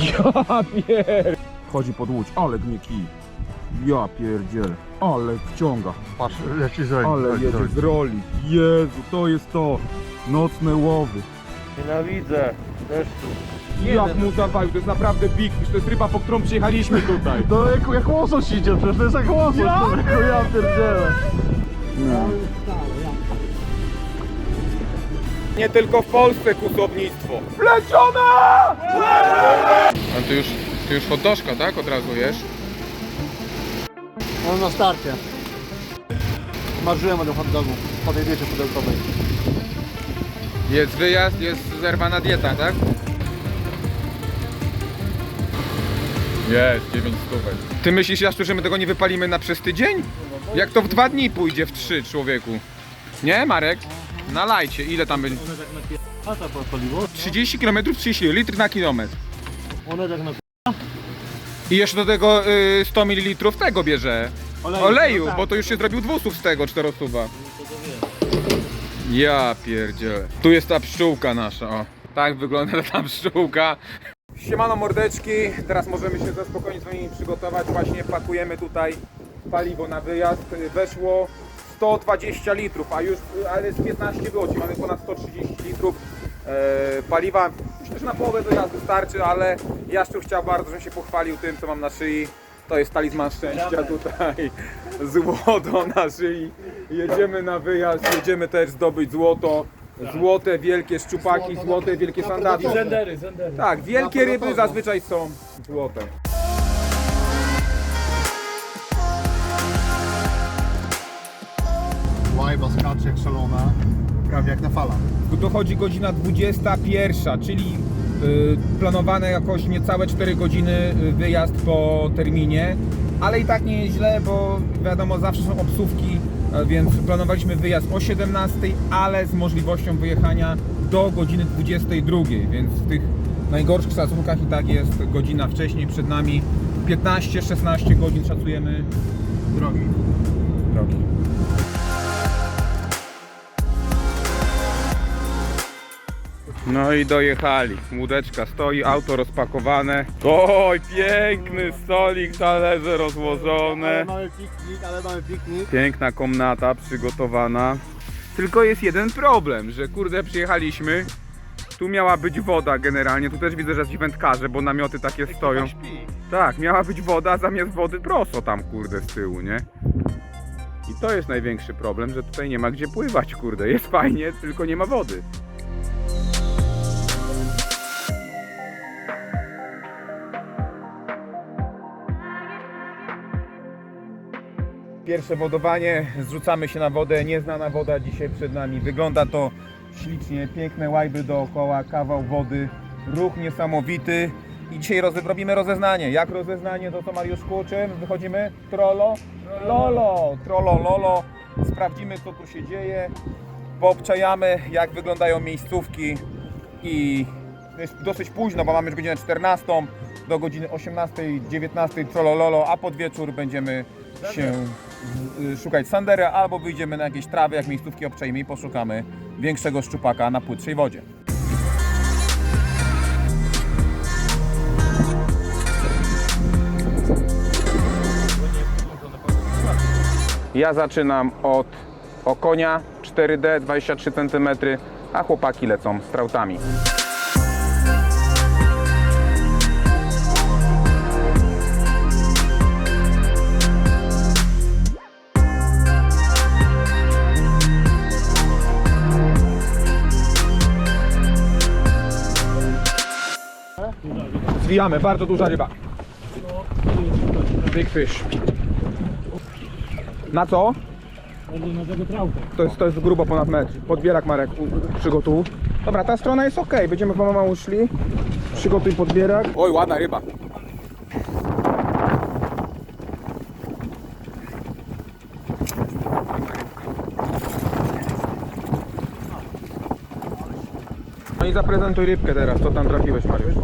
Ja pier... Chodzi pod łódź, ale gnie kij. Ja pierdziel, ale wciąga, Patrz, leci z ręki. ale chodź, jedzie z roli. Jezu, to jest to. Nocne łowy. Nienawidzę deszczu. Jak mu zawalił, to jest naprawdę big fish, to jest ryba, po którą przyjechaliśmy tutaj. To jak, jak łosoś idzie, przecież to jest jak łosoś. Ja ja pierdzielę. Nie tylko w Polsce kłusownictwo. Plecione! Ale ty już, ty już dożka, tak? Od razu jesz? On na starcie. Marzyłem o tym hot dogu. Po tej diecie pudełkowej. Jest wyjazd, jest zerwana dieta, tak? Jest, 9 stówek. Ty myślisz, Jaszczu, że my tego nie wypalimy na przez tydzień? Jak to w dwa dni pójdzie w trzy, człowieku? Nie, Marek? Nalajcie, ile tam będzie? A to paliwo? 30 km, 30 litr na kilometr. One tak na I jeszcze do tego y, 100 ml tego bierze. Oleju, no tak. bo to już się zrobił 200 z tego czterosuba. Ja pierdzielę. Tu jest ta pszczółka nasza, o. Tak wygląda ta pszczółka. Siemano mordeczki, teraz możemy się ze spokojnie z wami przygotować. Właśnie pakujemy tutaj paliwo na wyjazd. Weszło 120 litrów, a już, ale z 15 godzin mamy ponad 130 litrów e, paliwa. Myślę, że na połowę do jazdy starczy, ale Jaszczu chciał bardzo, żebym się pochwalił tym, co mam na szyi. To jest talizman szczęścia tutaj, złoto na szyi. Jedziemy na wyjazd, jedziemy też zdobyć złoto. Złote, wielkie szczupaki, złote, wielkie sandały. Zendery, zendery. Tak, wielkie ryby zazwyczaj są złote. Skacze jak szalona. Prawie jak na falach. Dochodzi godzina 21, czyli y, planowane jakoś niecałe 4 godziny y, wyjazd po terminie, ale i tak nie jest źle, bo wiadomo, zawsze są obsówki, więc planowaliśmy wyjazd o 17, ale z możliwością wyjechania do godziny 22, więc w tych najgorszych szacunkach i tak jest godzina wcześniej przed nami. 15-16 godzin szacujemy Drogi. drogi. No i dojechali. Łódeczka stoi, auto rozpakowane. Oj, piękny stolik, talerze rozłożone. mamy piknik, ale mamy piknik. Piękna komnata przygotowana. Tylko jest jeden problem, że kurde przyjechaliśmy. Tu miała być woda generalnie. Tu też widzę, że jest wędkarze, bo namioty takie stoją. Tak, miała być woda, zamiast wody proso tam kurde z tyłu, nie? I to jest największy problem, że tutaj nie ma gdzie pływać, kurde. Jest fajnie, tylko nie ma wody. Pierwsze wodowanie, zrzucamy się na wodę, nieznana woda dzisiaj przed nami. Wygląda to ślicznie, piękne łajby dookoła, kawał wody, ruch niesamowity. I dzisiaj roze, robimy rozeznanie. Jak rozeznanie, to co Mariuszku, czym wychodzimy? Trollo? Lolo, trollo, lolo. Sprawdzimy co tu się dzieje, poobczajamy jak wyglądają miejscówki i to jest dosyć późno, bo mamy już godzinę 14 do godziny 18, 19 trolololo, a pod wieczór będziemy się szukać sandery albo wyjdziemy na jakieś trawy, jak miejscówki obczajmy i poszukamy większego szczupaka na płytszej wodzie. Ja zaczynam od okonia 4D 23 cm, a chłopaki lecą z Zwijamy, bardzo duża ryba. Big fish. Na co? To jest, to jest grubo ponad metr. Podbierak Marek u- przygotuj. Dobra, ta strona jest ok. Będziemy pomału szli. Przygotuj podbierak. Oj, ładna ryba. No i zaprezentuj rybkę teraz. Co tam trafiłeś, Mariusz?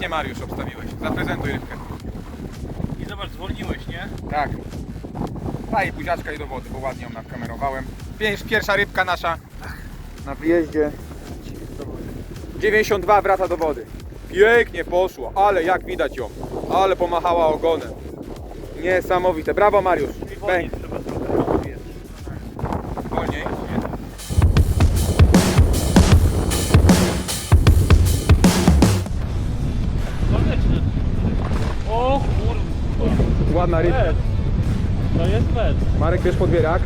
Nie, Mariusz, obstawiłeś. Zaprezentuj rybkę. I zobacz, zwolniłeś, nie? Tak. Daj buziaczka i do wody, bo ładnie ją nakamerowałem. Pier- Pierwsza rybka nasza na wyjeździe. 92 wraca do wody. Pięknie poszło, ale jak widać ją. Ale pomachała ogonem. Niesamowite. Brawo Mariusz. Bęk. Pet. To jest pet. Marek, bierz podbierak.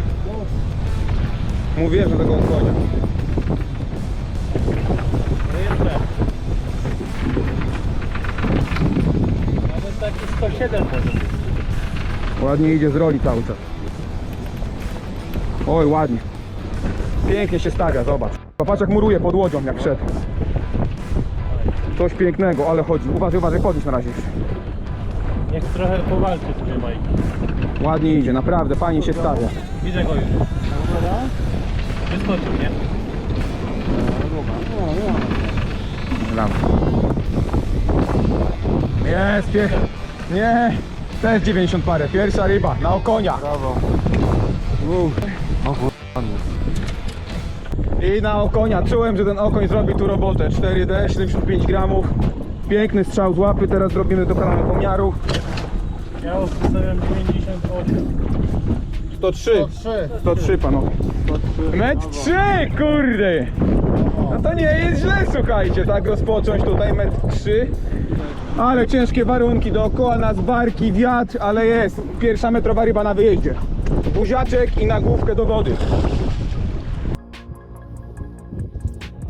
Mówiłem, że tego konia. To jest pet. Nawet taki 107 może być. Ładnie idzie z roli cały czas. Oj, ładnie. Pięknie się stawia, zobacz. Patrz jak muruje pod łodzią, jak szedł. Coś pięknego, ale chodzi. Uważaj, uważaj, podnieś na razie. Niech trochę powalczy sobie Mike. Ładnie idzie, naprawdę, fajnie się stawia. Widzę go już. Wyskoczył, nie? Brawo. Jest, pie... Nie, też 90 parę. Pierwsza ryba, na okonia. Brawo. I na okonia. Czułem, że ten okoń zrobi tu robotę. 4D, 75 gramów. Piękny strzał z łapy. Teraz zrobimy dokonanie pomiaru. Ja ustawiam 98. 103. 103. 103 panowie. 103. Metr 3, kurde! No to nie jest źle, słuchajcie, tak rozpocząć tutaj metr 3. Ale ciężkie warunki, dookoła nas barki, wiatr, ale jest. Pierwsza metrowa ryba na wyjeździe. Buziaczek i na główkę do wody.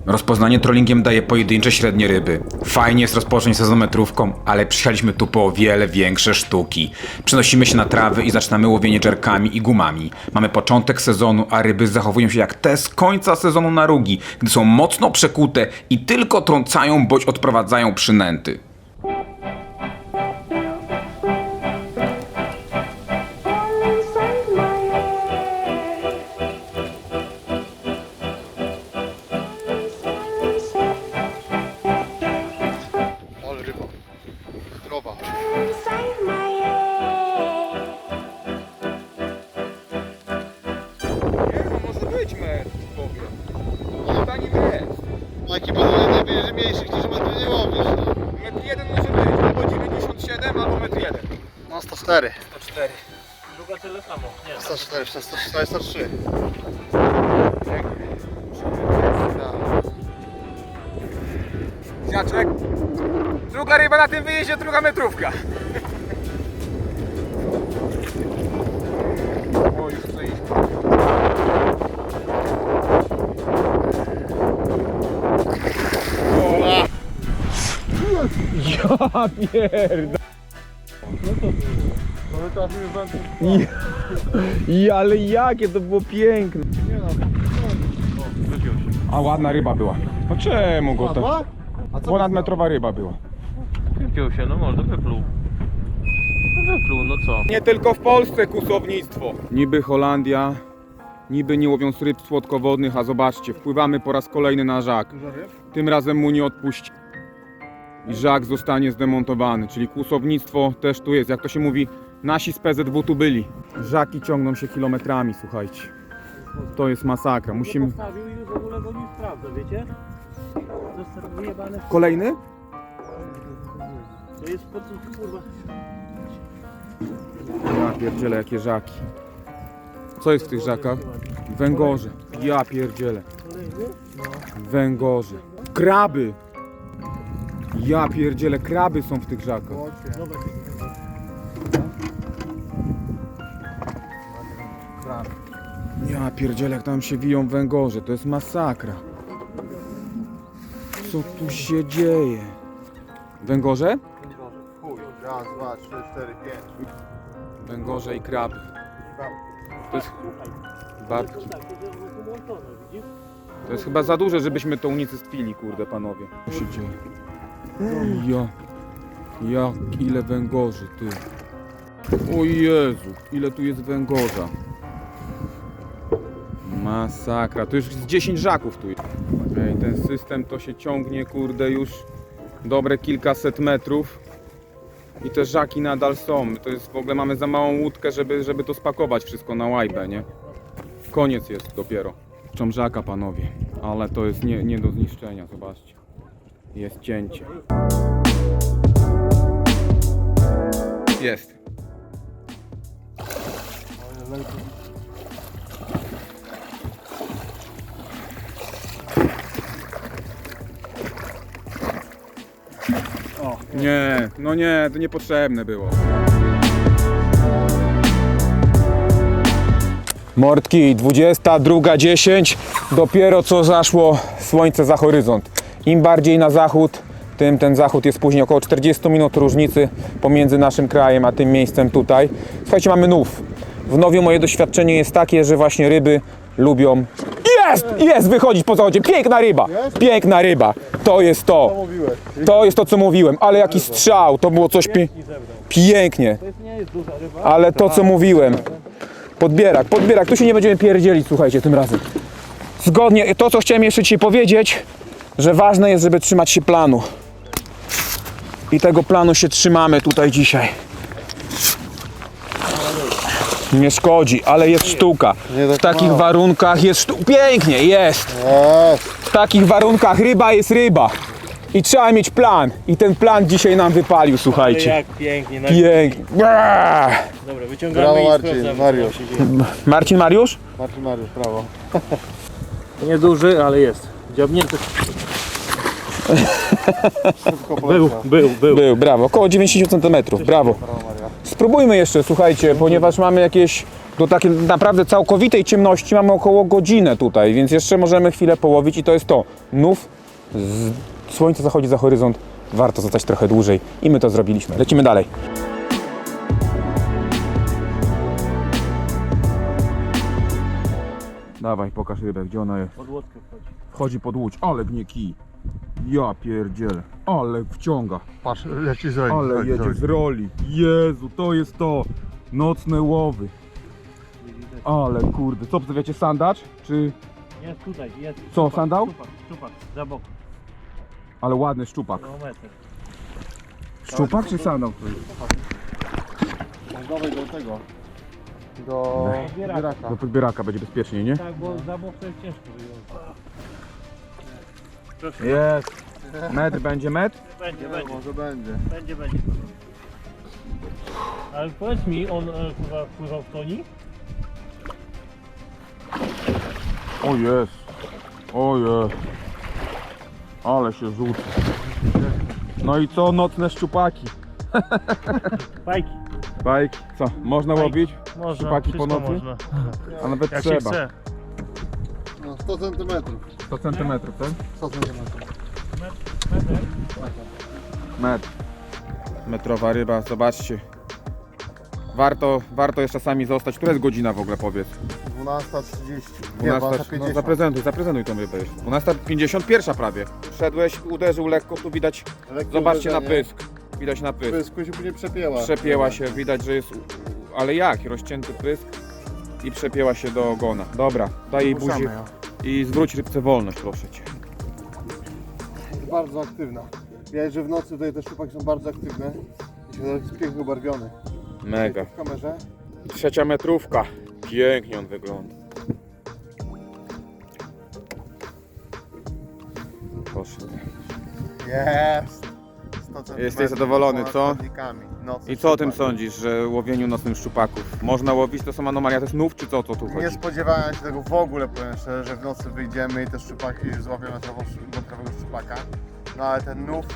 Rozpoznanie trollingiem daje pojedyncze średnie ryby. Fajnie jest rozpocząć sezon metrówką, ale przyjechaliśmy tu po o wiele większe sztuki. Przenosimy się na trawy i zaczynamy łowienie czerkami i gumami. Mamy początek sezonu, a ryby zachowują się jak te z końca sezonu na rugi, gdy są mocno przekute i tylko trącają bądź odprowadzają przynęty. Samo. Nie. 104, 104, 103. Ziaczek. Druga ryba na tym wyjeździe, druga metrówka. O, już I, ale jakie to było piękne. A ładna ryba była. No czemu go to? Padła? A co Ponadmetrowa ryba była. Wypiął się, no może wypluł. No wypluł, no co? Nie tylko w Polsce kusownictwo. Niby Holandia, niby nie łowiąc ryb słodkowodnych, a zobaczcie, wpływamy po raz kolejny na żak. Dużo ryb? Tym razem mu nie odpuści. I żak zostanie zdemontowany, czyli kłusownictwo też tu jest. Jak to się mówi, nasi z PZW tu byli. Żaki ciągną się kilometrami, słuchajcie. To jest masakra. Musimy... Postawił i w ogóle go nie sprawdza, wiecie? To jest wyjebane. Kolejny? To jest po co kurwa. Ja pierdzielę, jakie żaki. Co jest w tych żakach? Węgorze. Ja pierdzielę. Węgorze. Kraby. Ja pierdzielę, kraby są w tych żakach. Pierdzielę, jak tam się wiją węgorze. To jest masakra. Co tu się dzieje? Węgorze? Chuj. Raz, dwa, trzy, cztery, pięć. Węgorze i kraby. To jest babki. To jest chyba za duże, żebyśmy to unicestwili, kurde panowie. Co się dzieje? Ja. Jak ile węgorzy, ty. O Jezu, ile tu jest węgorza. Masakra, to już z 10 żaków tu. Ej, ten system to się ciągnie, kurde, już dobre kilkaset metrów. I te żaki nadal są. To jest w ogóle mamy za małą łódkę, żeby, żeby to spakować wszystko na łajbę, nie? Koniec jest dopiero. Czą żaka panowie, ale to jest nie, nie do zniszczenia, zobaczcie. Jest cięcie. Jest. Nie, no nie, to niepotrzebne było. Mordki, 22.10, dopiero co zaszło słońce za horyzont. Im bardziej na zachód, tym ten zachód jest później około 40 minut różnicy pomiędzy naszym krajem a tym miejscem tutaj. Słuchajcie, mamy nów. W Nowiu moje doświadczenie jest takie, że właśnie ryby lubią... Jest! Jest! Wychodzić po zachodzie. Piękna ryba! Piękna ryba! To jest to. To jest to, co mówiłem. Ale jaki strzał! To było coś pie... pięknie. Ale to, co mówiłem. Podbierak, podbierak. Tu się nie będziemy pierdzielić, słuchajcie, tym razem. Zgodnie, to co chciałem jeszcze Ci powiedzieć, że ważne jest, żeby trzymać się planu. I tego planu się trzymamy tutaj dzisiaj. Nie szkodzi, ale jest sztuka. Nie W takich warunkach jest sztuka. Pięknie, jest. Eee, W takich warunkach ryba jest ryba. I trzeba mieć plan. I ten plan dzisiaj nam wypalił, słuchajcie. Jak pięknie. Na... Pięknie. Braaa! Dobra, wyciągamy Brawo, i Marcin, sprawdzamy, Mariusz. co tam się dzieje. Marcin Mariusz? Marcin Mariusz, brawo. Nieduży, ale jest. Dziabnięty. Szybko Był, był, był. Był, brawo. Około 90 cm. Brawo. Brawo. Spróbujmy jeszcze, słuchajcie, ponieważ mamy jakieś do takiej naprawdę całkowitej ciemności mamy około godzinę tutaj, więc jeszcze możemy chwilę połowić i to jest to. Nów, z... słońce zachodzi za horyzont, warto zostać trochę dłużej i my to zrobiliśmy. Lecimy dalej. Dawaj, pokaż rybę, gdzie ona jest. Pod łódkę wchodzi. Wchodzi pod łódź, ale gnie kij. Ja pierdzielę, ale wciąga, Patrz, leci z roli. ale jedzie z roli. Jezu, to jest to. Nocne łowy. Ale kurde, co obstawiacie sandacz? Czy... Jest tutaj, jest. Co, Szczupak, sandał? Szczupak, szczupak, za bok. Ale ładny szczupak. No metr. Szczupak czy sandał? Dawaj do tego. Do zbieraka. Do podbieraka będzie bezpieczniej, nie? Tak, bo za bok to jest ciężko wyjąć. Jest. Metr będzie metr? Będzie, Nie, będzie, może będzie. będzie, będzie. Ale powiedz mi, on e, kurwa wpływał w toni? O jest. O jest. Ale się rzuca. No i co, nocne szczupaki? Fajki. Bajki. Co, można Bajki. łowić? Można, Szczupaki po wszystko nocy? można. A nawet Jak się trzeba. chce. No 100 centymetrów. 100 centymetrów, tak? 100 centymetrów. Metr. Metr. Metrowa ryba, zobaczcie. Warto, warto jest czasami zostać. Która jest godzina w ogóle, powiedz? 12.30. Nie, 12, 12.50. no zaprezentuj, zaprezentuj tą rybę jeszcze. 12.51 prawie. Szedłeś, uderzył lekko, tu widać, Lekkie zobaczcie na uderzenie. pysk. Widać na pysk. Pysku się później przepięła. Przepięła się, widać, że jest, ale jak, rozcięty pysk i przepięła się do ogona. Dobra, daj jej buzi ją. i zwróć rybce wolność, proszę Cię. Jest bardzo aktywna. Widać, że w nocy tutaj te szczupaki są bardzo aktywne. I się jest pięknie ubarwiony. Mega. W kamerze. Trzecia metrówka. Pięknie on wygląda. Poszedł. Jest! 100 centymetrów Jesteś zadowolony, ponad co? I co o tym sądzisz, że łowieniu nocnym szczupaków? Można łowić, to są anomalia, to jest nów, czy co, co tu Nie chodzi? spodziewałem się tego w ogóle, powiem szczerze, że w nocy wyjdziemy i te szczupaki złapią metrową, metrowego szczupaka. No ale ten nów,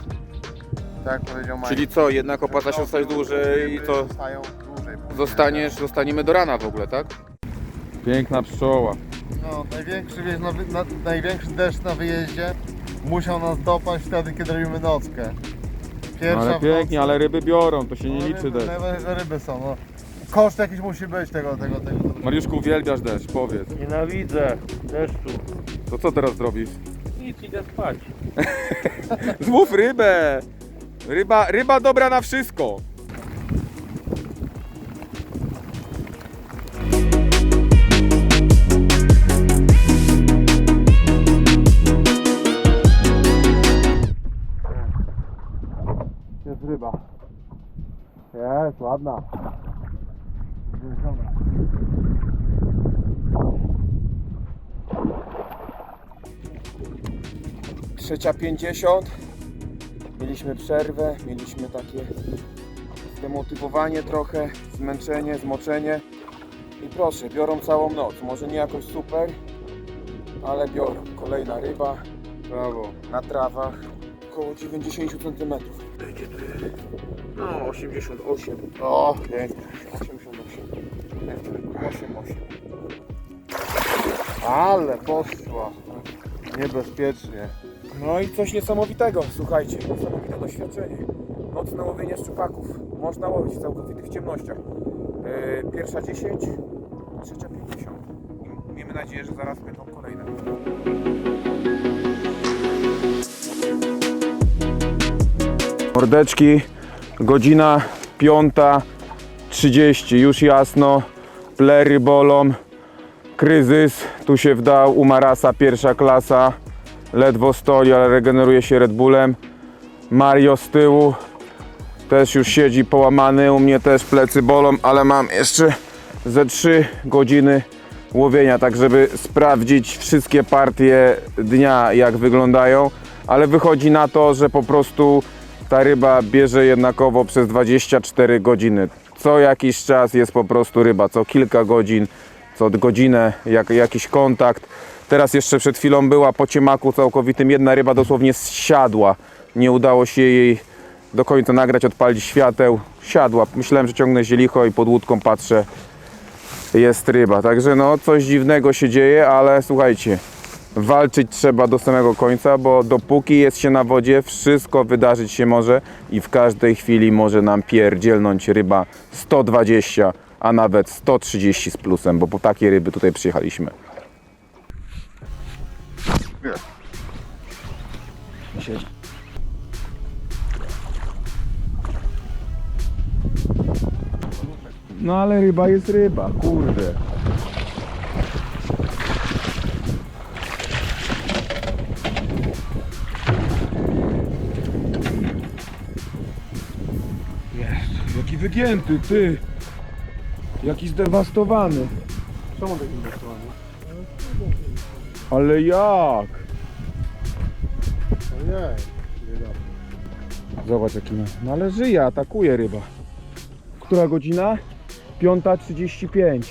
tak jak powiedział Mike, Czyli co, jednak opłaca się zostać dłużej i co? Zostają dłużej. później. Zostaniesz, zostaniemy do rana w ogóle, tak? Piękna pszczoła. No, największy, wiesz, na, wy- na, największy deszcz na wyjeździe musiał nas dopaść wtedy, kiedy robimy nockę. Pierwsza No, ale w pięknie, ale ryby biorą, to się nie No, liczy ryby, deszcz. Że ryby są, no. Koszt jakiś musi być tego, tego, tego. Mariuszku, uwielbiasz deszcz, powiedz. Nienawidzę deszczu. To co teraz zrobisz? Nic, idę spać. Złów rybę! Ryba, ryba dobra na wszystko. Jest, ładna. Trzecia 50. Mieliśmy przerwę, mieliśmy takie zdemotywowanie trochę, zmęczenie, zmoczenie. I proszę, biorą całą noc. Może nie jakoś super, ale biorą. Kolejna ryba Brawo. na trawach, około 90 no 88. O, pięknie. 88. 8, 8. Ale poszła. Niebezpiecznie. No i coś niesamowitego, słuchajcie, niesamowite doświadczenie. Nocne łowienie szczupaków. Można łowić w całkowitych ciemnościach. Yy, pierwsza 10, trzecia 50. I miejmy nadzieję, że zaraz będą kolejne. Mordeczki, godzina 5.30, już jasno, plery bolą, kryzys, tu się wdał u Marasa pierwsza klasa, ledwo stoi, ale regeneruje się Red Bullem. Mario z tyłu też już siedzi połamany, u mnie też plecy bolą, ale mam jeszcze ze 3 godziny łowienia, tak żeby sprawdzić wszystkie partie dnia jak wyglądają, ale wychodzi na to, że po prostu ta ryba bierze jednakowo przez 24 godziny. Co jakiś czas jest po prostu ryba, co kilka godzin, co godzinę jak, jakiś kontakt. Teraz jeszcze przed chwilą była po ciemaku całkowitym, jedna ryba dosłownie siadła. Nie udało się jej do końca nagrać, odpalić świateł. Siadła. Myślałem, że ciągnę zielicho i pod łódką patrzę, jest ryba. Także no, coś dziwnego się dzieje, ale słuchajcie, walczyć trzeba do samego końca, bo dopóki jest się na wodzie, wszystko wydarzyć się może i w każdej chwili może nam pierdzielnąć ryba 120, a nawet 130 z plusem, bo po takie ryby tutaj przyjechaliśmy. No ale ryba jest ryba, kurde. Wygięty, ty. Jaki zdewastowany. Czemu tak inwestowany? Ale jak? Ojej. Zobacz jaki ma. No ale żyje, atakuje ryba. Która godzina? 5.35.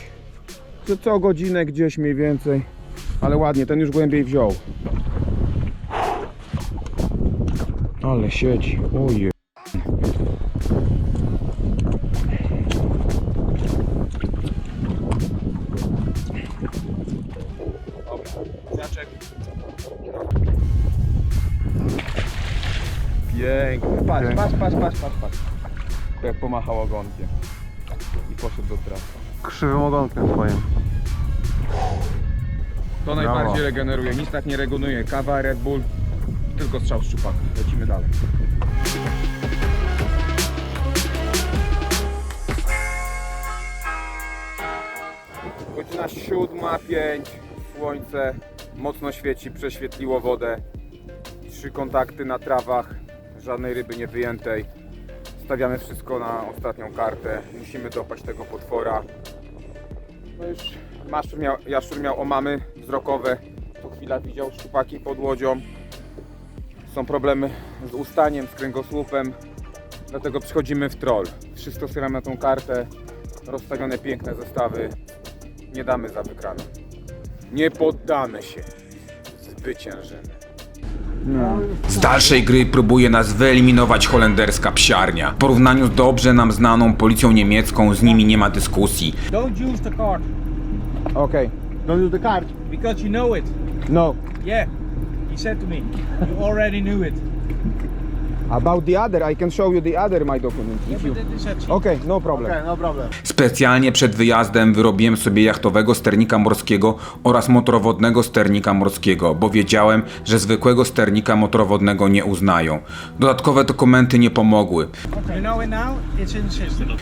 Co, co godzinę gdzieś mniej więcej. Ale ładnie, ten już głębiej wziął. Ale siedzi. Oje. Patrz, patrz, patrz, patrz, patrz. Jak pomachał ogonkiem. I poszedł do trasy. Krzywym ogonkiem swoim. To najbardziej regeneruje. Nic tak nie regeneruje. Kawa, Red Bull, tylko strzał szczupaka. Lecimy dalej. Godzina siódma, pięć, słońce mocno świeci, prześwietliło wodę. Trzy kontakty na trawach, żadnej ryby nie wyjętej. Stawiamy wszystko na ostatnią kartę. Musimy dopaść tego potwora. No już Maszczur miał, Jaszczur miał omamy wzrokowe. Co chwila widział szczupaki pod łodzią. Są problemy z ustaniem, z kręgosłupem. Dlatego przychodzimy w troll. Wszystko stawiamy na tą kartę. Rozstawione piękne zestawy. Nie damy za wygraną. Nie poddamy się. Zwyciężymy. Z dalszej gry próbuje nas wyeliminować holenderska psiarnia. W porównaniu z dobrze nam znaną policją niemiecką z nimi nie ma dyskusji. Don't use the card Okej. Don't use the card. because you know it. No. Yeah. He said to me, you already knew it. About the other, I can show you the other my document. If you... Okej, no problem. Okej, no problem. Specjalnie przed wyjazdem wyrobiłem sobie jachtowego sternika morskiego oraz motorowodnego sternika morskiego, bo wiedziałem, że zwykłego sternika motorowodnego nie uznają. Dodatkowe dokumenty nie pomogły.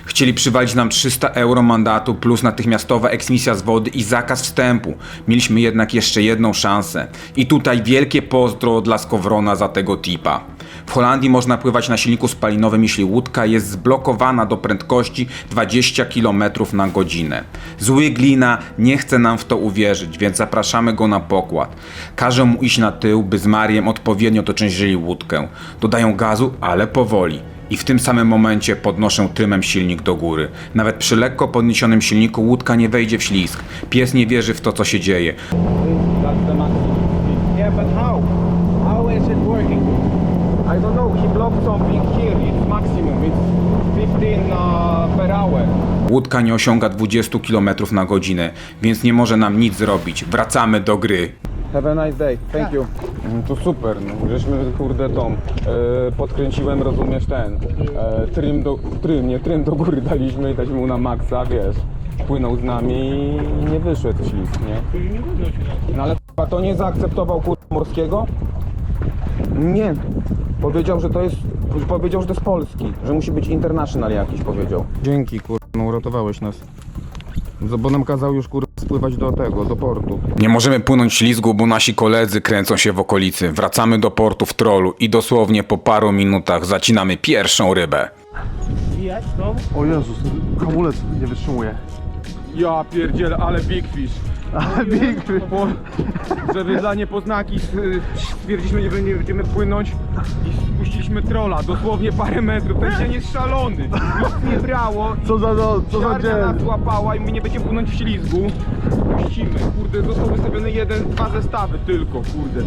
Chcieli przywalić nam 300 euro mandatu plus natychmiastowa eksmisja z wody i zakaz wstępu. Mieliśmy jednak jeszcze jedną szansę. I tutaj wielkie pozdro dla Skowrona za tego tipa. W Holandii można pływać na silniku spalinowym, jeśli łódka jest zblokowana do prędkości 20 km na godzinę. Zły glina nie chce nam w to uwierzyć, więc zapraszamy go na pokład. Każę mu iść na tył, by z Mariem odpowiednio doczęścili łódkę. Dodają gazu, ale powoli. I w tym samym momencie podnoszę trymem silnik do góry. Nawet przy lekko podniesionym silniku łódka nie wejdzie w ślizg. Pies nie wierzy w to, co się dzieje. I don't know, he blocked something here, it's maximum, it's 15 uh, per hour. Łódka nie osiąga 20 km na godzinę, więc nie może nam nic zrobić. Wracamy do gry. Have a nice day, thank you. Mm, To super, no. żeśmy kurde tą, e, podkręciłem, rozumiesz, ten, e, trym do, trym, nie trym do góry daliśmy, daliśmy mu na maksa, wiesz, płynął z nami i nie wyszedł ślizg, nie? No ale k***a, to nie zaakceptował kurwa morskiego? Nie. Powiedział, że to jest, powiedział, że to jest polski, że musi być international jakiś, powiedział. Dzięki, kurwa, no uratowałeś nas. Bo nam kazał już kurwa spływać do tego, do portu. Nie możemy płynąć ślizgu, bo nasi koledzy kręcą się w okolicy. Wracamy do portu w trolu i dosłownie po paru minutach zacinamy pierwszą rybę. O Jezus, hamulec nie wytrzymuje. Ja pierdzielę, ale big fish. Ale big. Po, żeby dla niepoznaki y, stwierdziliśmy, że nie będziemy płynąć i spuściliśmy trola, dosłownie parę metrów. Ten dzień jest szalony. Nic nie brało. Co za, no, co za Siarka nas dzień. łapała i my nie będziemy płynąć w ślizgu. Puścimy. Kurde, został wystawiony jeden, dwa zestawy tylko, kurde.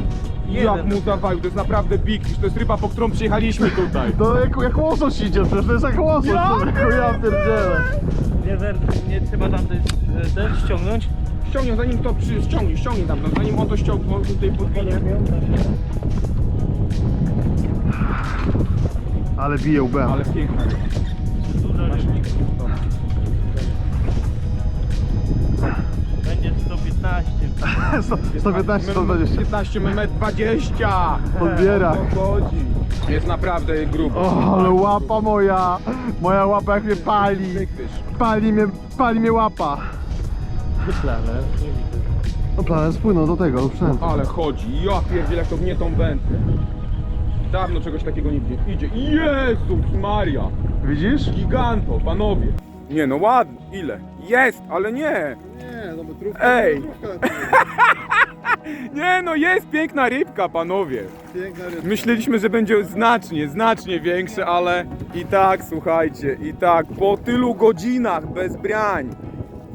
Jak mu zawalił, to jest naprawdę big fish, to jest ryba, po którą przyjechaliśmy tutaj. To jak, jak łosoś idzie, przecież to jest jak łosoś. Ja człowieku, ja pierdzielę. Nie, wer- nie trzeba tam tej, ten ściągnąć? Ściągnie, zanim to przy, ściągnie, ściągnie tam, no, zanim on to ściągnął tutaj podwinie. Ale bije łbem. Ale piękna. Będzie 115. 115, 120. 15 mm 20! Odbiera. O to chodzi. Jest naprawdę grubo. O, ale łapa moja. Moja łapa jak mnie pali. Pali mnie, pali mnie łapa. No planem spłynął do tego, do. Ale chodzi, ja pierdzielę jak to mnie tą wędkę. Dawno czegoś takiego nie widziałem. Idzie, Jezus Maria! Widzisz? Giganto, panowie! Nie no ładnie, ile? Jest, ale nie! No metrówka. Ej! Nie no, jest piękna rybka, panowie! Piękna rybka. Myśleliśmy, że będzie znacznie, znacznie większe, ale i tak, słuchajcie, i tak, po tylu godzinach bez brań,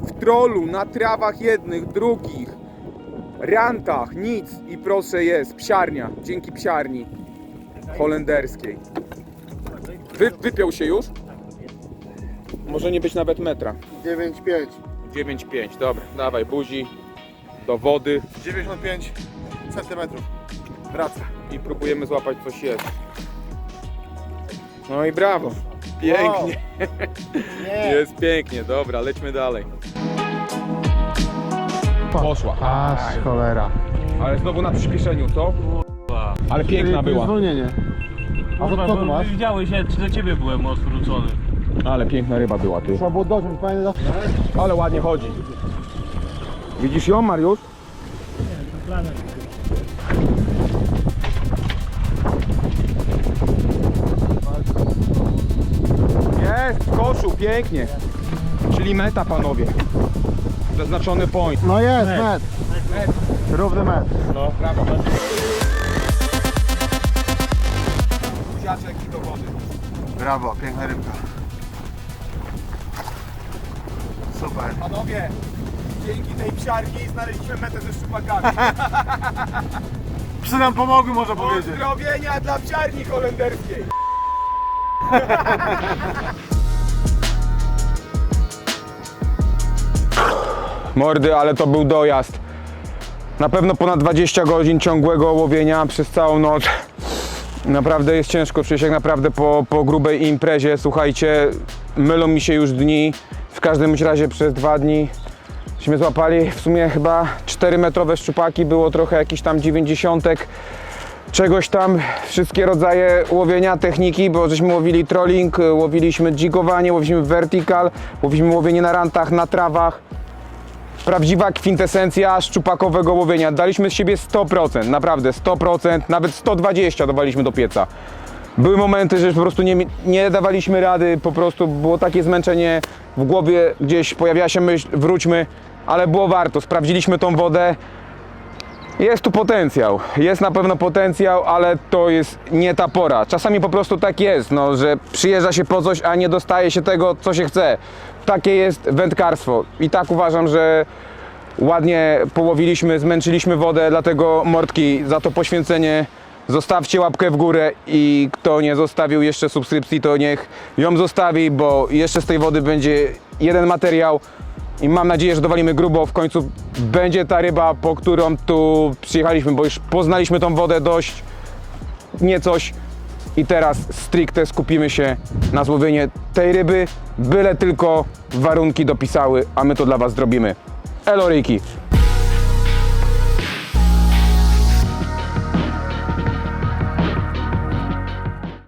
w trolu, na trawach jednych, drugich, rantach, nic i proszę jest, psiarnia, dzięki psiarni holenderskiej. Wy, wypiął się już? Może nie być nawet metra. 9,5. 9,5, dobra, dawaj buzi do wody, 95 centymetrów. wraca i próbujemy złapać coś jest. No i brawo. Pięknie. Jest pięknie, dobra, lećmy dalej. Poszła. Aż cholera. Ale znowu na przyspieszeniu, co? Ale piękna była. Zwolnienie. A co, co tu masz? Widziałeś, ja do ciebie byłem odwrócony. Ale piękna ryba była, ty. Trzeba było dociąć, pamiętaj. Ale ładnie chodzi. Widzisz ją, Mariusz? Jest, w koszu, pięknie. Czyli meta, panowie. Zaznaczony point. No jest, met. Równy met. No, brawo. Buziaczek i do wody. Brawo, piękna rybka. Panowie, dzięki tej psiarki znaleźliśmy metę ze szczupakami. Psy nam pomogły, można powiedzieć. Pozdrowienia dla psiarni holenderskiej. Mordy, ale to był dojazd. Na pewno ponad 20 godzin ciągłego łowienia przez całą noc. Naprawdę jest ciężko, czuję się jak naprawdę po, po grubej imprezie. Słuchajcie, mylą mi się już dni. W każdym razie przez dwa dni Myśmy złapali w sumie chyba 4-metrowe szczupaki, było trochę jakichś tam 90 czegoś tam, wszystkie rodzaje łowienia, techniki, bo żeśmy łowili trolling, łowiliśmy jigowanie, łowiliśmy vertical, łowiliśmy łowienie na rantach, na trawach. Prawdziwa kwintesencja szczupakowego łowienia. Daliśmy z siebie 100%, naprawdę 100%, nawet 120 dawaliśmy do pieca. Były momenty, że po prostu nie, nie dawaliśmy rady, po prostu było takie zmęczenie w głowie, gdzieś pojawiała się myśl, wróćmy, ale było warto, sprawdziliśmy tą wodę. Jest tu potencjał, jest na pewno potencjał, ale to jest nie ta pora. Czasami po prostu tak jest, no, że przyjeżdża się po coś, a nie dostaje się tego, co się chce. Takie jest wędkarstwo i tak uważam, że ładnie połowiliśmy, zmęczyliśmy wodę, dlatego mordki za to poświęcenie zostawcie łapkę w górę i kto nie zostawił jeszcze subskrypcji, to niech ją zostawi, bo jeszcze z tej wody będzie jeden materiał i mam nadzieję, że dowalimy grubo. W końcu będzie ta ryba, po którą tu przyjechaliśmy, bo już poznaliśmy tą wodę dość, nie coś. I teraz stricte skupimy się na złowienie tej ryby, byle tylko warunki dopisały, a my to dla Was zrobimy. Elo Ryki!